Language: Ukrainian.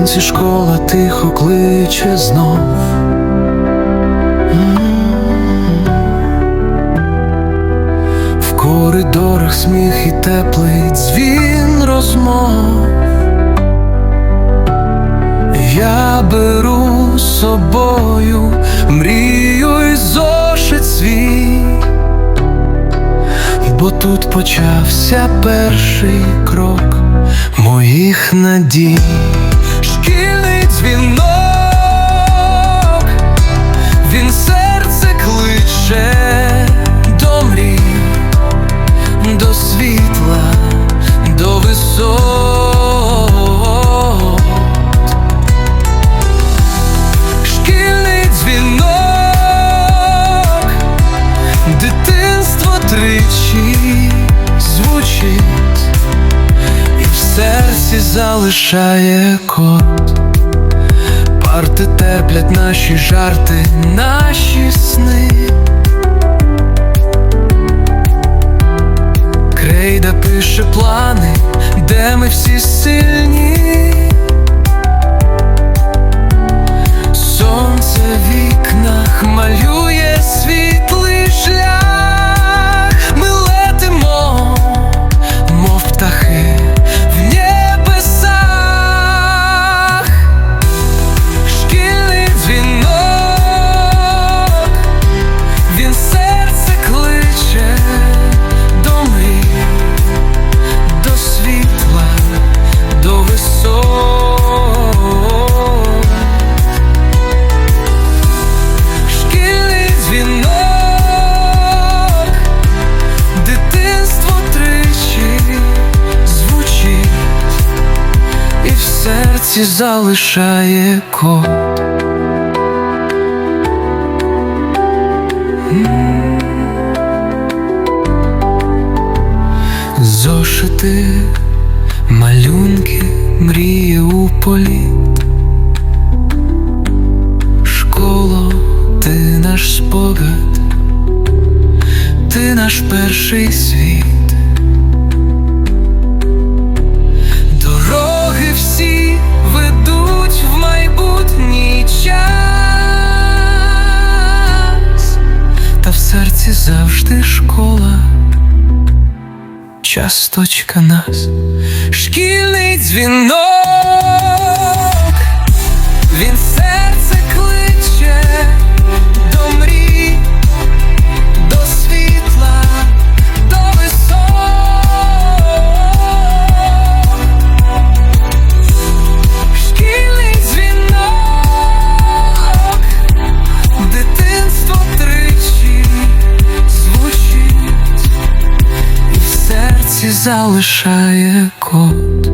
вранці школа тихо кличе знов. В коридорах сміх і теплий дзвін розмов. Я беру з собою мрію і зошит свій, бо тут почався перший крок моїх надій. Залишає код. Парти теплять наші жарти, наші сни. Крейда пише плани, де ми всі сильні. Серці залишає код. Зошити, малюнки, мрії у політ. Школо, ти наш спогад, ти наш перший світ. Завжди школа. Часточка нас, шкільний дзвінок, залишає код.